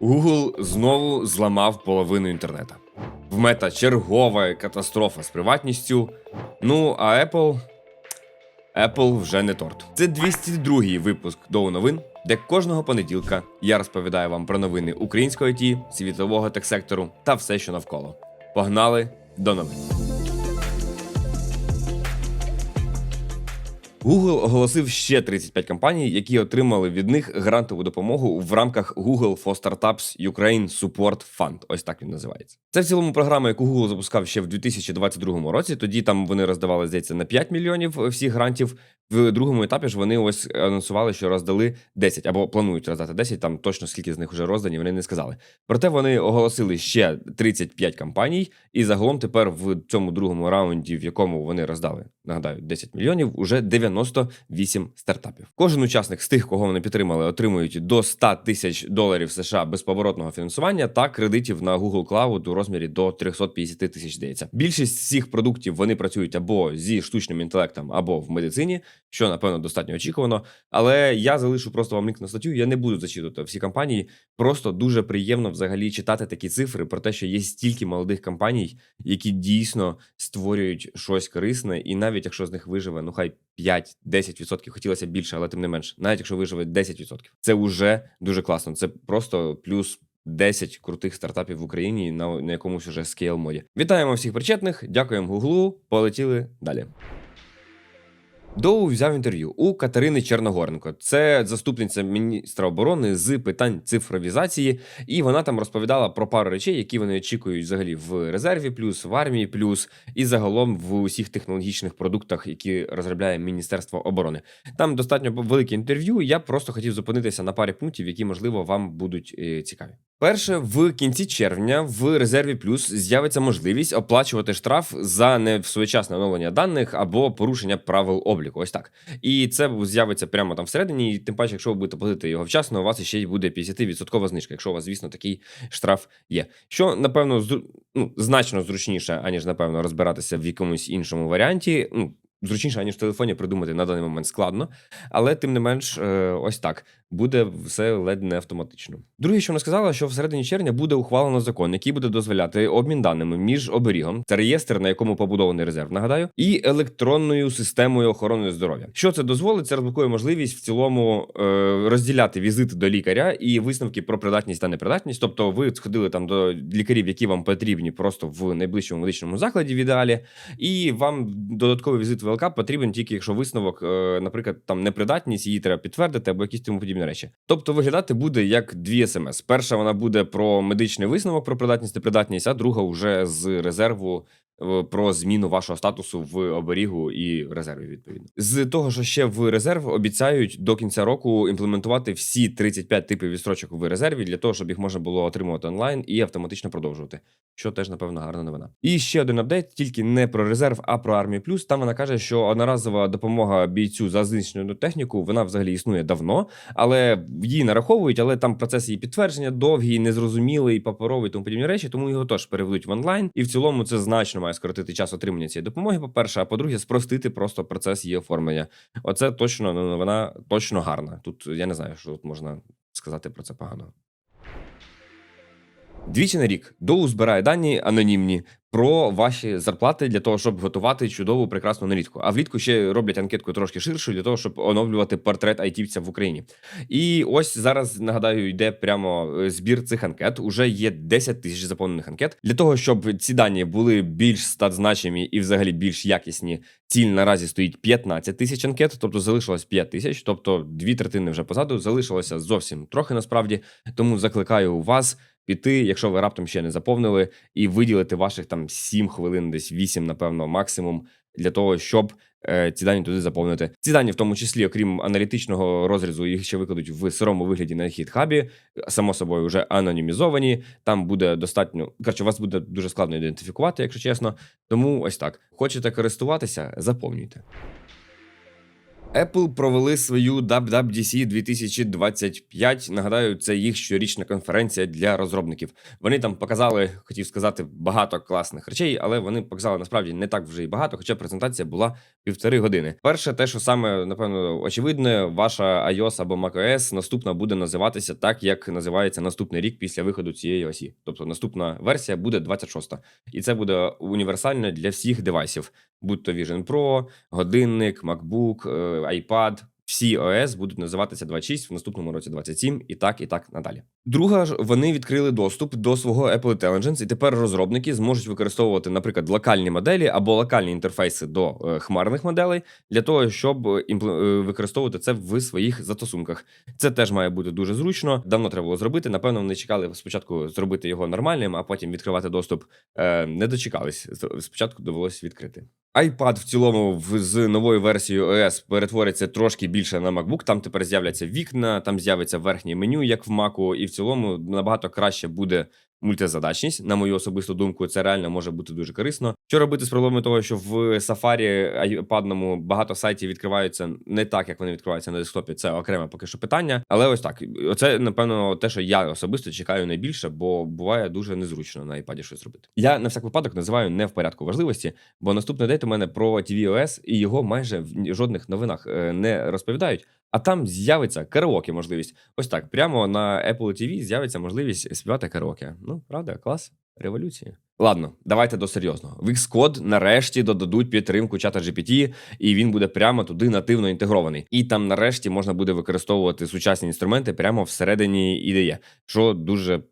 Google знову зламав половину інтернету. В мета чергова катастрофа з приватністю. Ну, а Apple. Apple вже не торт. Це 202-й випуск до новин, де кожного понеділка я розповідаю вам про новини українського ІТ, світового техсектору та все, що навколо. Погнали до новин. Google оголосив ще 35 компаній, які отримали від них грантову допомогу в рамках Google for Startups Ukraine Support Fund. Ось так він називається. Це в цілому програма, яку Google запускав ще в 2022 році. Тоді там вони роздавали здається на 5 мільйонів всіх грантів. В другому етапі ж вони ось анонсували, що роздали 10 або планують роздати 10, Там точно скільки з них вже роздані, вони не сказали. Проте вони оголосили ще 35 компаній, і загалом тепер в цьому другому раунді, в якому вони роздали, нагадаю, 10 мільйонів, уже 98 стартапів. Кожен учасник з тих, кого вони підтримали, отримують до 100 тисяч доларів США безповоротного фінансування та кредитів на Google Cloud у розмірі до 350 тисяч. Здається, більшість всіх продуктів вони працюють або зі штучним інтелектом, або в медицині що напевно достатньо очікувано. Але я залишу просто вам лінк на статтю. Я не буду зачитувати всі компанії. Просто дуже приємно взагалі читати такі цифри про те, що є стільки молодих компаній, які дійсно створюють щось корисне, і навіть якщо з них виживе, ну хай 5-10%, хотілося більше, але тим не менш, навіть якщо виживе 10%, це вже дуже класно. Це просто плюс. 10 крутих стартапів в Україні на, на якомусь уже скейл моді. Вітаємо всіх причетних, дякуємо Гуглу. Полетіли далі. Доу взяв інтерв'ю у Катерини Черногоренко. Це заступниця міністра оборони з питань цифровізації, і вона там розповідала про пару речей, які вони очікують взагалі в резерві, плюс в армії, плюс і загалом в усіх технологічних продуктах, які розробляє Міністерство оборони. Там достатньо велике інтерв'ю. Я просто хотів зупинитися на парі пунктів, які можливо вам будуть е, цікаві. Перше, в кінці червня в резерві плюс з'явиться можливість оплачувати штраф за невсвоєчасне оновлення даних або порушення правил обліку. Ось так. І це з'явиться прямо там всередині. І тим паче, якщо ви будете платити його вчасно, у вас ще й буде 50% знижка, якщо у вас, звісно, такий штраф є. Що напевно ну, значно зручніше, аніж напевно розбиратися в якомусь іншому варіанті. Ну зручніше, аніж в телефоні придумати на даний момент складно, але тим не менш, е, ось так буде все ледь не автоматично. Друге, що вона сказала, що в середині червня буде ухвалено закон, який буде дозволяти обмін даними між оберігом це реєстр, на якому побудований резерв, нагадаю, і електронною системою охорони здоров'я. Що це дозволить? Це розблокує можливість в цілому е, розділяти візити до лікаря і висновки про придатність та непридатність. Тобто, ви сходили там до лікарів, які вам потрібні просто в найближчому медичному закладі, в ідеалі, і вам додатковий візит ВЛК потрібен тільки якщо висновок, е, наприклад, там непридатність, її треба підтвердити або якісь тому подібні речі. Тобто виглядати буде як дві смс. Перша вона буде про медичний висновок про придатність та придатність, а друга вже з резерву про зміну вашого статусу в оберігу і резерві. Відповідно, з того, що ще в резерв обіцяють до кінця року імплементувати всі 35 типів відстрочок в резерві для того, щоб їх можна було отримувати онлайн і автоматично продовжувати. Що теж напевно гарна новина. І ще один апдейт, тільки не про резерв, а про армію плюс. Там вона каже, що одноразова допомога бійцю за знищену техніку вона взагалі існує давно, але її нараховують. Але там процес її підтвердження довгий, незрозумілий, паперовий тому подібні речі, тому його теж переведуть в онлайн, і в цілому це значно має скоротити час отримання цієї допомоги. По перше, а по-друге, спростити просто процес її оформлення. Оце точно ну, вона точно гарна. Тут я не знаю, що тут можна сказати про це погано. Двічі на рік Доу збирає дані анонімні про ваші зарплати для того, щоб готувати чудову прекрасну налітку. А влітку ще роблять анкетку трошки ширшу для того, щоб оновлювати портрет айтівця в Україні. І ось зараз нагадаю, йде прямо е, збір цих анкет. Уже є 10 тисяч заповнених анкет для того, щоб ці дані були більш статзначимі і взагалі більш якісні. Ціль наразі стоїть 15 тисяч анкет, тобто залишилось 5 тисяч, тобто дві третини вже позаду. Залишилося зовсім трохи насправді. Тому закликаю вас піти, якщо ви раптом ще не заповнили, і виділити ваших там 7 хвилин, десь 8, напевно, максимум, для того, щоб е, ці дані туди заповнити. Ці дані, в тому числі, окрім аналітичного розрізу, їх ще викладуть в сирому вигляді на хітхабі, само собою, вже анонімізовані. Там буде достатньо коротше, вас буде дуже складно ідентифікувати, якщо чесно. Тому ось так. Хочете користуватися, заповнюйте. Apple провели свою WWDC 2025. Нагадаю, це їх щорічна конференція для розробників. Вони там показали, хотів сказати, багато класних речей, але вони показали насправді не так вже й багато, хоча презентація була півтори години. Перше, те, що саме напевно очевидне, ваша iOS або macOS наступна буде називатися так, як називається наступний рік після виходу цієї осі. Тобто наступна версія буде 26-та. і це буде універсально для всіх девайсів, будь то Vision Pro, годинник, MacBook, е, iPad. Всі ОС будуть називатися 26, в наступному році 27 і так, і так надалі. Друга ж вони відкрили доступ до свого Apple Intelligence, і тепер розробники зможуть використовувати, наприклад, локальні моделі або локальні інтерфейси до е, хмарних моделей для того, щоб е, використовувати це в своїх застосунках. Це теж має бути дуже зручно. Давно треба було зробити. Напевно, вони чекали спочатку зробити його нормальним, а потім відкривати доступ. Е, не дочекались. Спочатку довелося відкрити. iPad в цілому з новою версією OS перетвориться трошки більше на MacBook. Там тепер з'являться вікна, там з'явиться верхнє меню, як в Mac, і в цілому набагато краще буде мультизадачність. На мою особисту думку, це реально може бути дуже корисно. Що робити з проблемою того, що в Safari iPadному багато сайтів відкриваються не так, як вони відкриваються на десктопі. Це окреме поки що питання. Але ось так. Оце напевно те, що я особисто чекаю найбільше, бо буває дуже незручно на iPad щось робити. Я на всяк випадок називаю не в порядку важливості, бо наступний день у мене про tvOS, і його майже в жодних новинах е, не розповідають. А там з'явиться караоке можливість. Ось так, прямо на Apple TV з'явиться можливість співати караоке. Ну, правда, клас, революція. Ладно, давайте до серйозного. В Xcode нарешті додадуть підтримку чата GPT, і він буде прямо туди нативно інтегрований. І там нарешті можна буде використовувати сучасні інструменти прямо всередині ідеї, що дуже.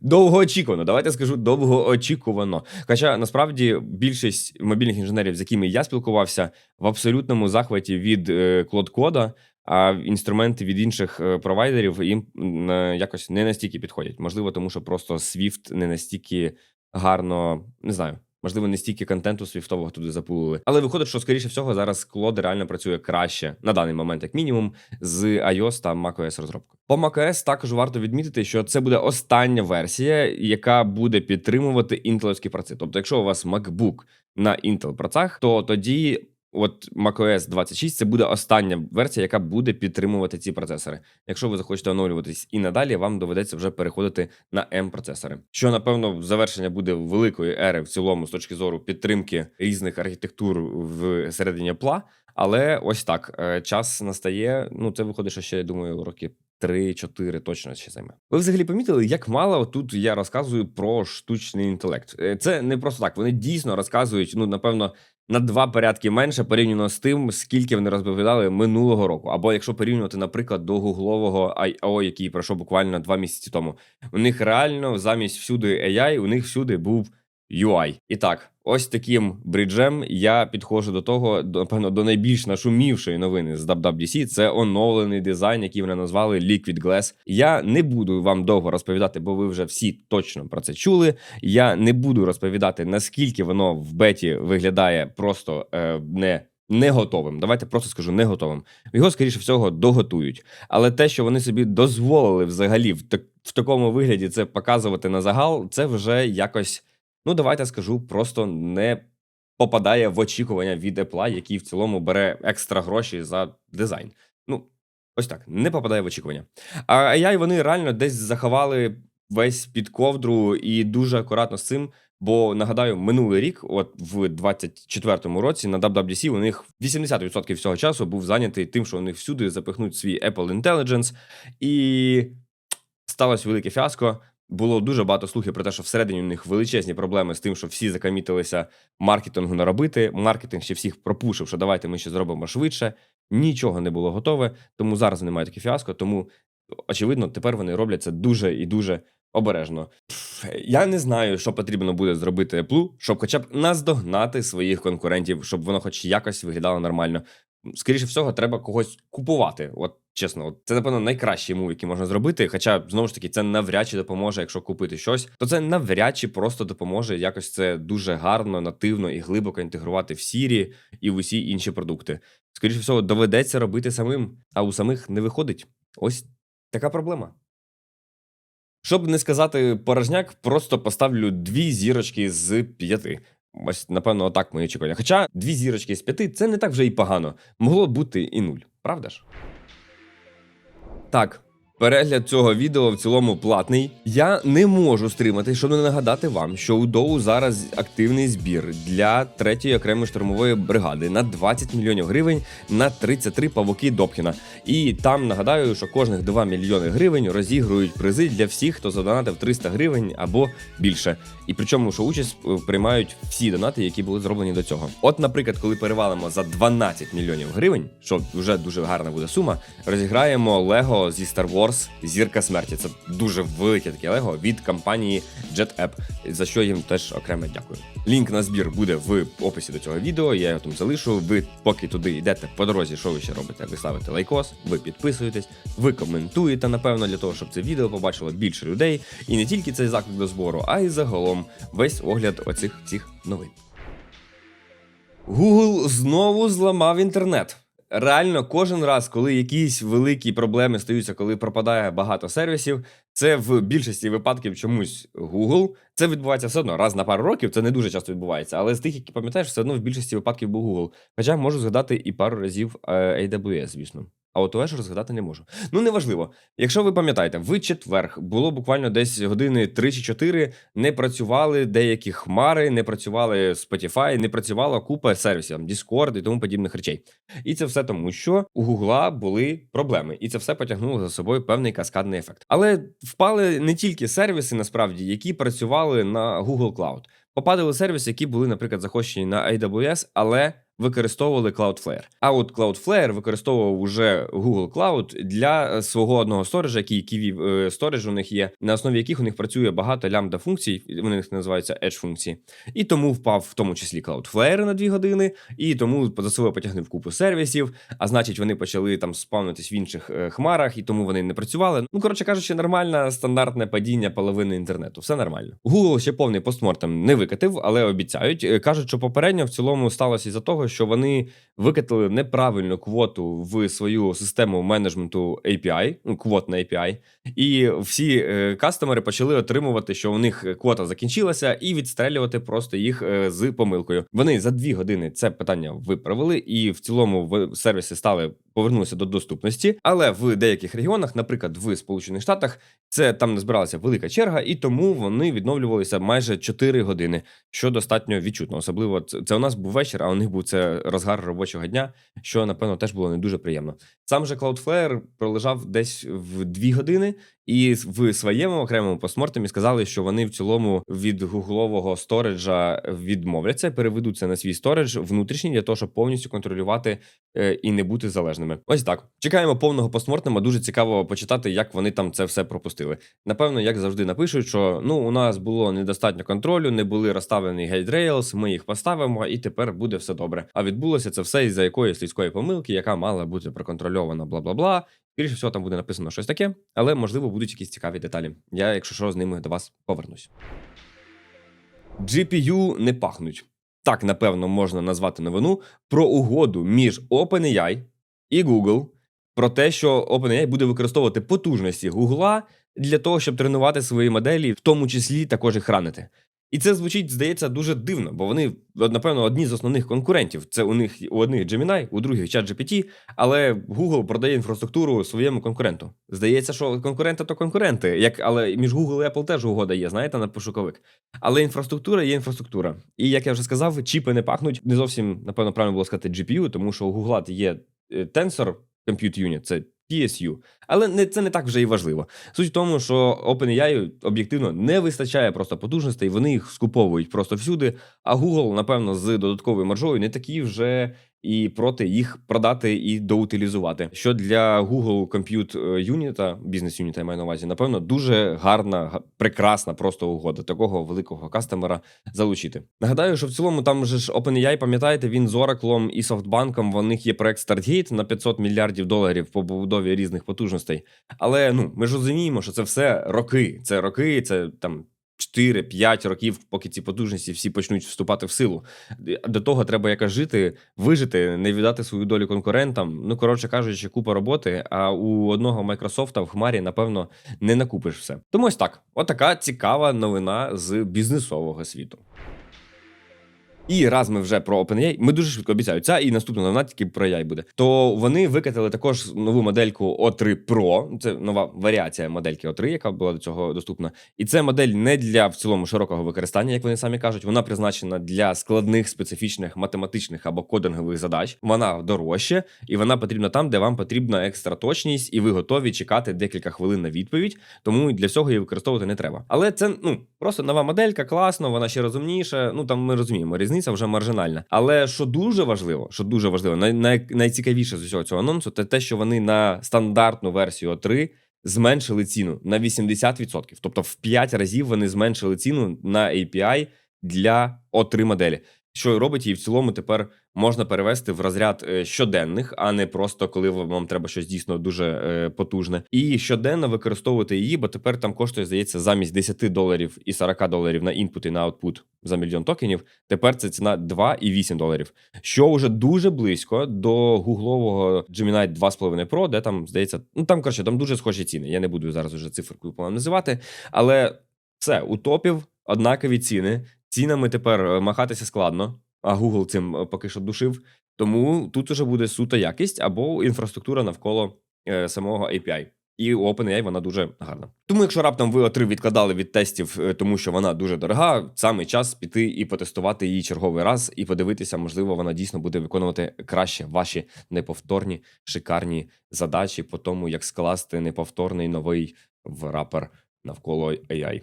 Довгоочікувано, давайте скажу довгоочікувано. Хоча насправді більшість мобільних інженерів, з якими я спілкувався, в абсолютному захваті від е, Клод-кода, а інструменти від інших е, провайдерів їм е, якось не настільки підходять. Можливо, тому що просто Swift не настільки гарно, не знаю. Можливо, не стільки контенту свіфтового туди запулили. Але виходить, що скоріше всього зараз Клод реально працює краще на даний момент, як мінімум, з iOS та macOS розробкою. По macOS також варто відмітити, що це буде остання версія, яка буде підтримувати інтелівські праці. Тобто, якщо у вас MacBook на Intel працях, то тоді. От macOS 26 це буде остання версія, яка буде підтримувати ці процесори. Якщо ви захочете оновлюватись і надалі, вам доведеться вже переходити на m процесори. Що напевно завершення буде великої ери в цілому з точки зору підтримки різних архітектур в середині пла. Але ось так е, час настає. Ну це виходить, що ще я думаю, роки 3-4 точно ще займе. Ви взагалі помітили, як мало тут я розказую про штучний інтелект. Е, Це не просто так. Вони дійсно розказують, ну напевно, на два порядки менше порівняно з тим, скільки вони розповідали минулого року. Або якщо порівнювати, наприклад, до гуглового I.O., який пройшов буквально два місяці тому. У них реально замість всюди AI, у них всюди був UI. І так, ось таким бриджем я підходжу до того, до, напевно, до найбільш нашумівшої новини з WWDC. Це оновлений дизайн, який вони назвали Liquid Glass. Я не буду вам довго розповідати, бо ви вже всі точно про це чули. Я не буду розповідати, наскільки воно в беті виглядає просто е, не. Не готовим. Давайте просто скажу не готовим. Його, скоріше всього, доготують. Але те, що вони собі дозволили взагалі в, так, в такому вигляді це показувати на загал, це вже якось, ну давайте скажу, просто не попадає в очікування від Apple, який в цілому бере екстра гроші за дизайн. Ну, ось так, не попадає в очікування. А AI вони реально десь заховали весь під ковдру і дуже акуратно з цим. Бо нагадаю, минулий рік, от в 24-му році, на WWDC у них 80% всього часу був зайнятий тим, що вони всюди запихнуть свій Apple Intelligence, і сталося велике фіаско. Було дуже багато слухів про те, що всередині у них величезні проблеми з тим, що всі закамітилися маркетингу наробити. Маркетинг ще всіх пропушив, що давайте ми ще зробимо швидше. Нічого не було готове, тому зараз немає таке фіаско. Тому очевидно, тепер вони роблять це дуже і дуже обережно. Пф, Я не знаю, що потрібно буде зробити Apple, щоб хоча б наздогнати своїх конкурентів, щоб воно хоч якось виглядало нормально. Скоріше всього, треба когось купувати. От чесно, от це напевно найкращий мув, який можна зробити. Хоча знову ж таки це навряд чи допоможе, якщо купити щось, то це навряд чи просто допоможе якось це дуже гарно, нативно і глибоко інтегрувати в Siri і в усі інші продукти. Скоріше всього, доведеться робити самим, а у самих не виходить. Ось така проблема. Щоб не сказати порожняк, просто поставлю дві зірочки з п'яти. Ось, напевно, отак мої очікування. Хоча дві зірочки з п'яти це не так вже і погано. Могло бути і нуль, правда ж? Так. Перегляд цього відео в цілому платний. Я не можу стримати, щоб не нагадати вам, що у Доу зараз активний збір для третьої окремої штурмової бригади на 20 мільйонів гривень на 33 павуки Добкіна. І там нагадаю, що кожних 2 мільйони гривень розігрують призи для всіх, хто задонатив 300 гривень або більше. І причому, що участь е, приймають всі донати, які були зроблені до цього. От, наприклад, коли перевалимо за 12 мільйонів гривень, що вже дуже гарна буде сума, розіграємо Лего зі Star Wars Зірка смерті. Це дуже велике таке Лего від компанії JetApp, за що їм теж окремо дякую. Лінк на збір буде в описі до цього відео. Я його там залишу. Ви поки туди йдете по дорозі, що ви ще робите? Ви ставите лайкос, ви підписуєтесь, ви коментуєте, напевно, для того, щоб це відео побачило більше людей. І не тільки цей заклик до збору, а й загалом весь огляд оцих цих новин. Google знову зламав інтернет. Реально, кожен раз, коли якісь великі проблеми стаються, коли пропадає багато сервісів, це в більшості випадків чомусь Google. Це відбувається все одно раз на пару років. Це не дуже часто відбувається, але з тих, які пам'ятаєш, все одно в більшості випадків був Google. Хоча можу згадати і пару разів е, AWS, звісно. А от Azure згадати не можу. Ну, неважливо. Якщо ви пам'ятаєте, в четверг було буквально десь години 3 чи 4, не працювали деякі хмари, не працювали Spotify, не працювала купа сервісів, Discord і тому подібних речей. І це все тому, що у Гугла були проблеми, і це все потягнуло за собою певний каскадний ефект. Але впали не тільки сервіси, насправді, які працювали на Google Cloud. Попадали сервіси, які були, наприклад, захощені на AWS, але використовували Cloudflare. А от Cloudflare використовував уже Google Cloud для свого одного сториджа, який Kiwi е, Storage у них є, на основі яких у них працює багато лямбда функцій, вони них називаються Edge функції. І тому впав в тому числі Cloudflare на 2 години, і тому за собою потягнув купу сервісів. А значить, вони почали там спавнитись в інших е, хмарах, і тому вони не працювали. Ну коротше кажучи, нормальне стандартне падіння половини інтернету. Все нормально. Google ще повний постмортем не викатив, але обіцяють. Е, Кажуть, що попередньо в цілому сталося із-за того, що вони викатили неправильну квоту в свою систему менеджменту API, ну, квот на API, і всі е, кастомери почали отримувати, що у них квота закінчилася, і відстрелювати просто їх е, з помилкою. Вони за дві години це питання виправили, і в цілому в сервіси стали повернулися до доступності. Але в деяких регіонах, наприклад, в Сполучених Штатах, це там не збиралася велика черга, і тому вони відновлювалися майже 4 години, що достатньо відчутно. Особливо це, це у нас був вечір, а у них був це розгар робочого дня, що напевно теж було не дуже приємно. Сам же Cloudflare пролежав десь в 2 години, і в своєму окремому постмортемі сказали, що вони в цілому від гуглового сториджа відмовляться, переведуться на свій сторидж внутрішній для того, щоб повністю контролювати е, і не бути залежними. Ось так. Чекаємо повного постмортема. Дуже цікаво почитати, як вони там це все пропустили. Напевно, як завжди напишуть, що ну у нас було недостатньо контролю, не були розставлені гейдрейлс, ми їх поставимо, і тепер буде все добре. А відбулося це все із-за якоїсь людської помилки, яка мала бути проконтрольована, бла бла бла. Скоріше всього, там буде написано щось таке, але можливо будуть якісь цікаві деталі. Я, якщо що, з ними до вас повернусь. GPU не пахнуть. Так, напевно, можна назвати новину про угоду між OpenAI і Google про те, що OpenAI буде використовувати потужності Google для того, щоб тренувати свої моделі, в тому числі також їх ранити. І це звучить, здається, дуже дивно, бо вони, напевно, одні з основних конкурентів. Це у них у одних Gemini, у других ChatGPT, але Google продає інфраструктуру своєму конкуренту. Здається, що конкуренти то конкуренти, як але між Google і Apple теж угода є, знаєте, на пошуковик. Але інфраструктура є інфраструктура. І як я вже сказав, чіпи не пахнуть. Не зовсім, напевно, правильно було сказати GPU, тому що у Google є Tensor Compute Unit, це PSU. Але не це не так вже і важливо. Суть в тому, що OpenAI об'єктивно не вистачає просто потужностей, вони їх скуповують просто всюди. А Google, напевно, з додатковою маржою не такі вже і проти їх продати і доутилізувати. Що для Google Compute Unit, бізнес юніта я маю на увазі, напевно, дуже гарна, прекрасна просто угода такого великого кастомера залучити. Нагадаю, що в цілому там же ж OpenAI, пам'ятаєте, він з Oracle і SoftBank, в них є проект StartGate на 500 мільярдів доларів по побудові різних потужностей. Але ну ми ж розуміємо, що це все роки. Це роки, це там. 4-5 років, поки ці потужності всі почнуть вступати в силу. До того треба якось жити, вижити, не віддати свою долю конкурентам. Ну, коротше кажучи, купа роботи. А у одного Майкрософта в хмарі, напевно, не накупиш все. Тому ось так: отака цікава новина з бізнесового світу. І раз ми вже про OpenAI, ми дуже швидко обіцяю, ця і наступна новина тільки про AI буде. То вони викатили також нову модельку O3 Pro. Це нова варіація модельки O3, яка була до цього доступна. І це модель не для в цілому широкого використання, як вони самі кажуть. Вона призначена для складних специфічних математичних або кодингових задач. Вона дорожче, і вона потрібна там, де вам потрібна екстра точність, і ви готові чекати декілька хвилин на відповідь. Тому для всього її використовувати не треба. Але це ну просто нова моделька, класно, вона ще розумніша. Ну там ми розуміємо, різниця вже маржинальна. Але що дуже важливо, що дуже важливо, най, най, найцікавіше з усього цього анонсу, це те, що вони на стандартну версію O3 зменшили ціну на 80%. Тобто в 5 разів вони зменшили ціну на API для О3 моделі. Що робить її в цілому тепер можна перевести в розряд е, щоденних, а не просто коли вам треба щось дійсно дуже е, потужне. І щоденно використовувати її, бо тепер там коштує, здається, замість 10 доларів і 40 доларів на інпут і на аутпут за мільйон токенів. Тепер це ціна 2,8 доларів, що вже дуже близько до гуглового Gemini 2,5 Pro, де там здається, ну там коротше, там дуже схожі ціни. Я не буду зараз уже циферкою по називати, але все у топів однакові ціни. Цінами тепер е, махатися складно, а Google цим е, поки що душив. Тому тут уже буде суто якість або інфраструктура навколо е, самого API. І у OpenAI вона дуже гарна. Тому, якщо раптом ви O3 відкладали від тестів, тому що вона дуже дорога, саме час піти і потестувати її черговий раз, і подивитися, можливо, вона дійсно буде виконувати краще ваші неповторні шикарні задачі по тому, як скласти неповторний новий в рапер навколо AI.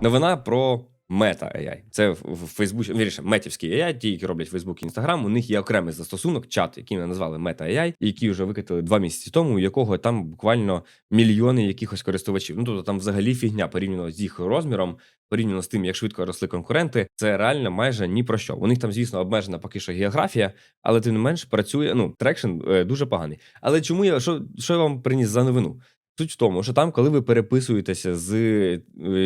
Новина про Meta AI. Це в Фейсбуці, вірніше, метівський AI, ті, які роблять Facebook і Instagram, у них є окремий застосунок, чат, який вони назвали Meta AI, який вже викатили два місяці тому, у якого там буквально мільйони якихось користувачів. Ну тобто там взагалі фігня порівняно з їх розміром, порівняно з тим, як швидко росли конкуренти. Це реально майже ні про що. У них там, звісно, обмежена поки що географія, але тим не менш працює. Ну, трекшн е, дуже поганий. Але чому я що, що я вам приніс за новину? Суть в тому, що там, коли ви переписуєтеся з е,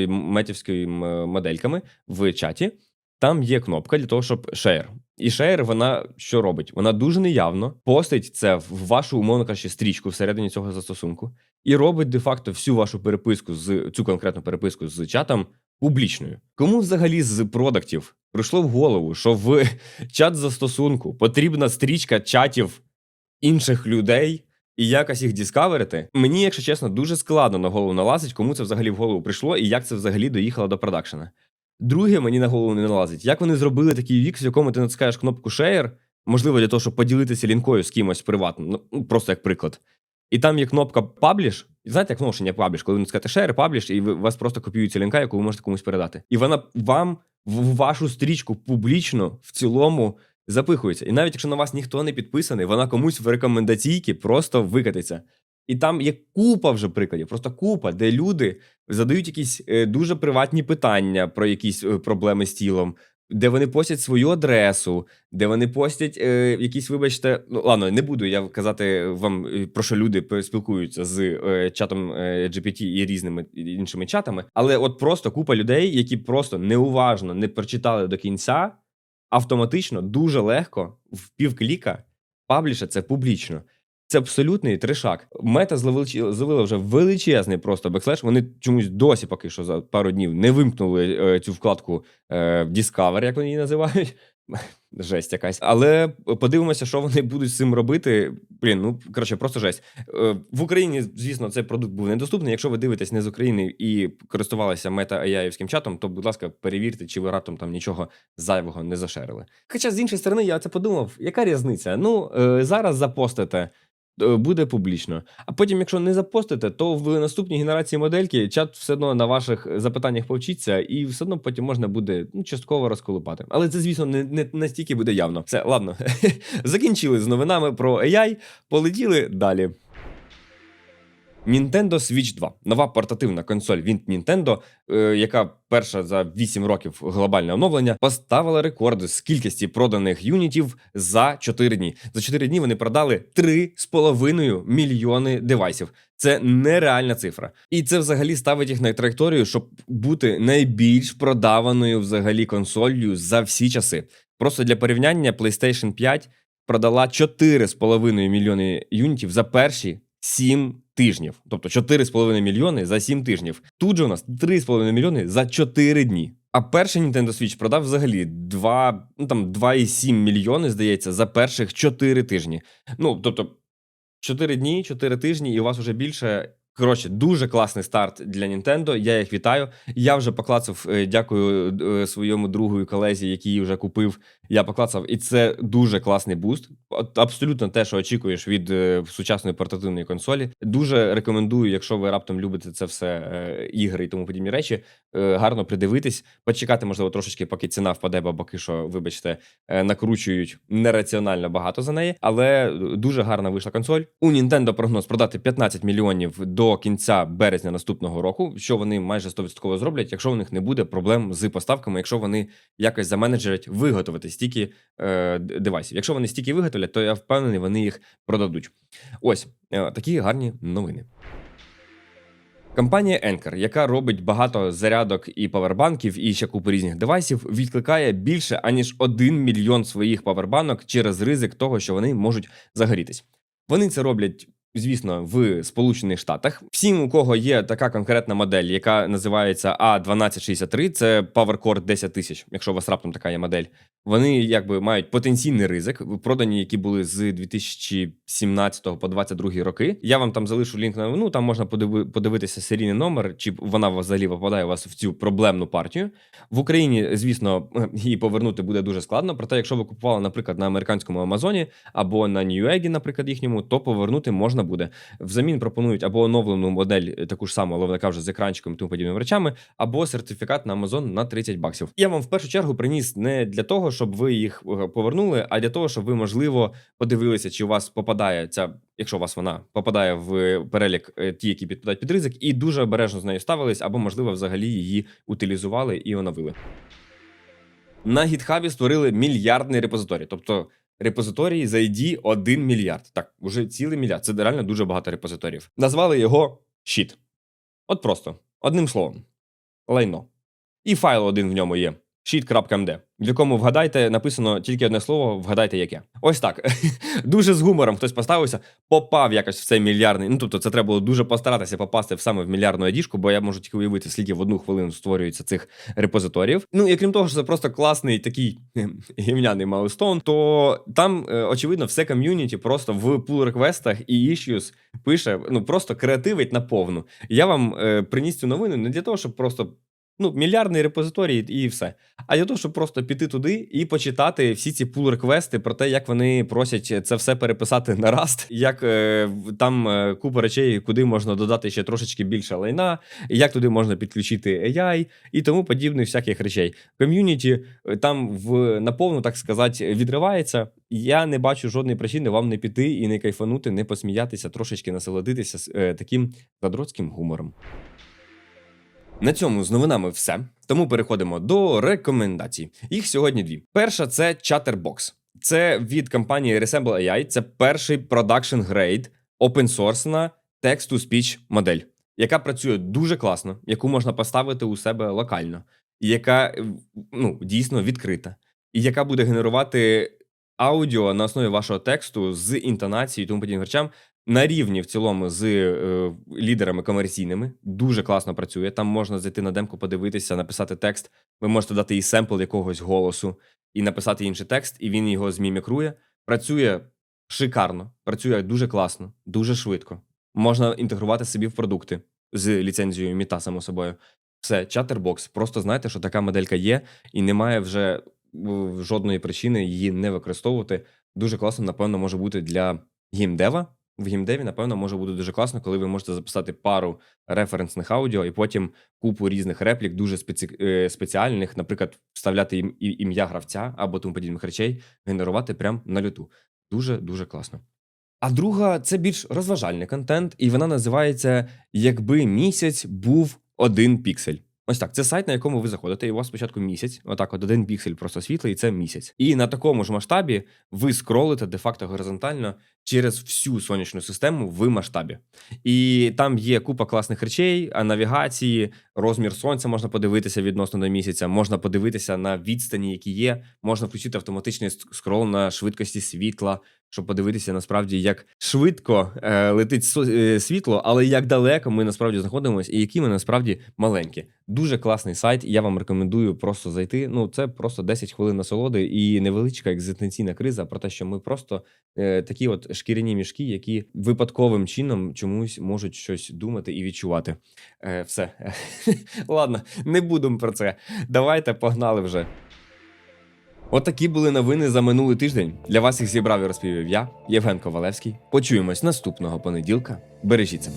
метівськими модельками в чаті, там є кнопка для того, щоб share. І share, вона що робить? Вона дуже неявно постить це в вашу, умовно кажучи, стрічку всередині цього застосунку, і робить де-факто всю вашу переписку з цю конкретну переписку з чатом публічною. Кому взагалі з продуктів прийшло в голову, що в чат застосунку потрібна стрічка чатів інших людей? І якось їх діскаверити. Мені, якщо чесно, дуже складно на голову налазить, кому це взагалі в голову прийшло і як це взагалі доїхало до продакшена. Друге, мені на голову не налазить, як вони зробили такий вікс, в якому ти натискаєш кнопку Share, можливо, для того, щоб поділитися лінкою з кимось приватно, ну просто як приклад. І там є кнопка Publish. І знаєте, як новшення Publish, коли ви натискаєте Share, Publish, і у вас просто копіюється лінка, яку ви можете комусь передати. І вона вам в вашу стрічку публічно в цілому запихується. І навіть якщо на вас ніхто не підписаний, вона комусь в рекомендаційки просто викатиться. І там є купа вже прикладів, просто купа, де люди задають якісь е, дуже приватні питання про якісь е, проблеми з тілом, де вони постять свою адресу, де вони постять е, якісь, вибачте, ну ладно, не буду я казати вам е, про що люди спілкуються з е, чатом е, GPT і різними іншими чатами, але от просто купа людей, які просто неуважно не прочитали до кінця, автоматично дуже легко в півкліка пабліша це публічно. Це абсолютний тришак. Мета зловила вже величезний просто бекслеш. Вони чомусь досі поки що за пару днів не вимкнули е, цю вкладку е, Discover, як вони її називають. Жесть якась. Але подивимося, що вони будуть з цим робити. Блін, ну коротше, просто жесть. Е, В Україні, звісно, цей продукт був недоступний. Якщо ви дивитесь не з України і користувалися мета-АЯївським чатом, то, будь ласка, перевірте, чи ви раптом там нічого зайвого не зашерили. Хоча з іншої сторони, я це подумав, яка різниця? Ну, е, зараз запостите. Е, Буде публічно. А потім, якщо не запостите, то в наступній генерації модельки чат все одно на ваших запитаннях повчиться, і все одно потім можна буде ну, частково розколупати. Але це, звісно, не, не настільки буде явно. Все, ладно. Закінчили з новинами про AI, полетіли далі. Nintendo Switch 2 нова портативна консоль від Nintendo, е, яка перша за 8 років глобальне оновлення, поставила рекорди з кількості проданих юнітів за 4 дні. За 4 дні вони продали 3,5 мільйони девайсів. Це нереальна цифра. І це взагалі ставить їх на траєкторію, щоб бути найбільш продаваною взагалі консолью за всі часи. Просто для порівняння PlayStation 5 продала 4,5 мільйони юнітів за перші 7 тижнів. Тобто 4,5 мільйони за 7 тижнів. Тут же у нас 3,5 мільйони за 4 дні. А перший Nintendo Switch продав взагалі 2, ну, там 2,7 мільйони, здається, за перших 4 тижні. Ну, тобто, 4 дні, 4 тижні, і у вас вже більше. Коротше, дуже класний старт для Nintendo. Я їх вітаю. Я вже поклацав, е, дякую е, своєму другу і колезі, який вже купив. Я поклацав, і це дуже класний буст. Абсолютно те, що очікуєш від е, сучасної портативної консолі. Дуже рекомендую, якщо ви раптом любите це все ігри і тому подібні речі. Е, Гарно придивитись, почекати, можливо, трошечки, поки ціна впаде, бо поки що, вибачте, е, накручують нераціонально багато за неї. Але дуже гарна вийшла консоль. У Nintendo прогноз продати 15 мільйонів до кінця березня наступного року, що вони майже 100% зроблять, якщо у них не буде проблем з поставками, якщо вони якось заменеджерять виготовити стільки е, девайсів. Якщо вони стільки виготовлять, то я впевнений, вони їх продадуть. Ось е, такі гарні новини. Компанія Anker, яка робить багато зарядок і павербанків, і ще купу різних девайсів, відкликає більше аніж 1 мільйон своїх павербанок через ризик того, що вони можуть загорітись. Вони це роблять. Звісно, в Сполучених Штатах. Всім, у кого є така конкретна модель, яка називається A1263, це PowerCore 10 тисяч, якщо у вас раптом така є модель. Вони якби мають потенційний ризик, продані, які були з 2017 по 2022 роки. Я вам там залишу лінк на новину, там можна подиви- подивитися серійний номер, чи вона взагалі попадає у вас в цю проблемну партію. В Україні, звісно, її повернути буде дуже складно. Проте, якщо ви купували, наприклад, на американському Амазоні або на Newegg, наприклад, їхньому, то повернути можна буде. Взамін пропонують або оновлену модель, е, таку ж саму, але вона вже з екранчиком тому подібними речами, або сертифікат на Amazon на 30 баксів. Я вам в першу чергу приніс не для того, щоб ви їх е, повернули, а для того, щоб ви, можливо, подивилися, чи у вас попадає ця, якщо у вас вона попадає в перелік е, ті, які підпадають під ризик, і дуже обережно з нею ставились, або, можливо, взагалі її утилізували і оновили. На гітхабі створили мільярдний репозиторій, тобто репозиторій за ID 1 мільярд. Так, уже цілий мільярд. Це реально дуже багато репозиторіїв. Назвали його щит. От просто, одним словом, лайно. І файл один в ньому є. Sheet.md, в якому вгадайте, написано тільки одне слово, вгадайте яке. Ось так. дуже з гумором хтось поставився, попав якось в цей мільярдний. Ну тобто, це треба було дуже постаратися попасти в саме в мільярдну адішку, бо я можу тільки уявити, скільки в одну хвилину створюється цих репозиторіїв. Ну і крім того, що це просто класний такий гівняний маустон, то там, е, очевидно, все ком'юніті просто в pull реквестах і issues пише, ну просто креативить наповну. Я вам е, приніс цю новину не для того, щоб просто. Ну, мільярдний репозиторій і все. А для того, щоб просто піти туди і почитати всі ці пул-реквести про те, як вони просять це все переписати на Rust, як е, там е, купа речей, куди можна додати ще трошечки більше лайна, як туди можна підключити AI і тому подібних всяких речей. Ком'юніті е, там в наповну, так сказати, відривається. Я не бачу жодної причини вам не піти і не кайфанути, не посміятися, трошечки насолодитися з, е, таким задроцьким гумором. На цьому з новинами все. Тому переходимо до рекомендацій. Їх сьогодні дві. Перша це Chatterbox. Це від компанії Resemble AI. Це перший production grade open-source text-to-speech модель, яка працює дуже класно, яку можна поставити у себе локально, і яка е, ну, дійсно відкрита, і яка буде генерувати аудіо на основі вашого тексту з інтонацією тому подібним речам на рівні в цілому з е, лідерами комерційними. Дуже класно працює. Там можна зайти на демку, подивитися, написати текст. Ви можете дати і семпл якогось голосу і написати інший текст, і він його змімікрує. Працює шикарно, працює дуже класно, дуже швидко. Можна інтегрувати собі в продукти з ліцензією Міта, само собою. Все, чатербокс. Просто знайте, що така моделька є, і немає вже жодної причини її не використовувати. Дуже класно, напевно, може бути для геймдева. В геймдеві, напевно, може бути дуже класно, коли ви можете записати пару референсних аудіо і потім купу різних реплік, дуже спеці... е, спеціальних, наприклад, вставляти ім... ім'я гравця або тому подібних речей, генерувати прямо на люту. Дуже дуже класно. А друга це більш розважальний контент, і вона називається Якби місяць був один піксель. Ось так, це сайт, на якому ви заходите, і у вас спочатку місяць, отак, от один піксель просто світлий, і це місяць. І на такому ж масштабі ви скролите де-факто горизонтально через всю сонячну систему в масштабі. І там є купа класних речей, а навігації, розмір сонця можна подивитися відносно до місяця, можна подивитися на відстані, які є, можна включити автоматичний скрол на швидкості світла, щоб подивитися насправді, як швидко е, летить е, світло, але як далеко ми насправді знаходимося, і які ми насправді маленькі. Дуже класний сайт. Я вам рекомендую просто зайти. Ну, це просто 10 хвилин насолоди і невеличка екзистенційна криза про те, що ми просто е, такі от шкіряні мішки, які випадковим чином чомусь можуть щось думати і відчувати. Е, все. Ладно, не будемо про це. Давайте погнали вже. От такі були новини за минулий тиждень. Для вас їх зібрав і розповів я, Євген Ковалевський. Почуємось наступного понеділка. Бережіть себе.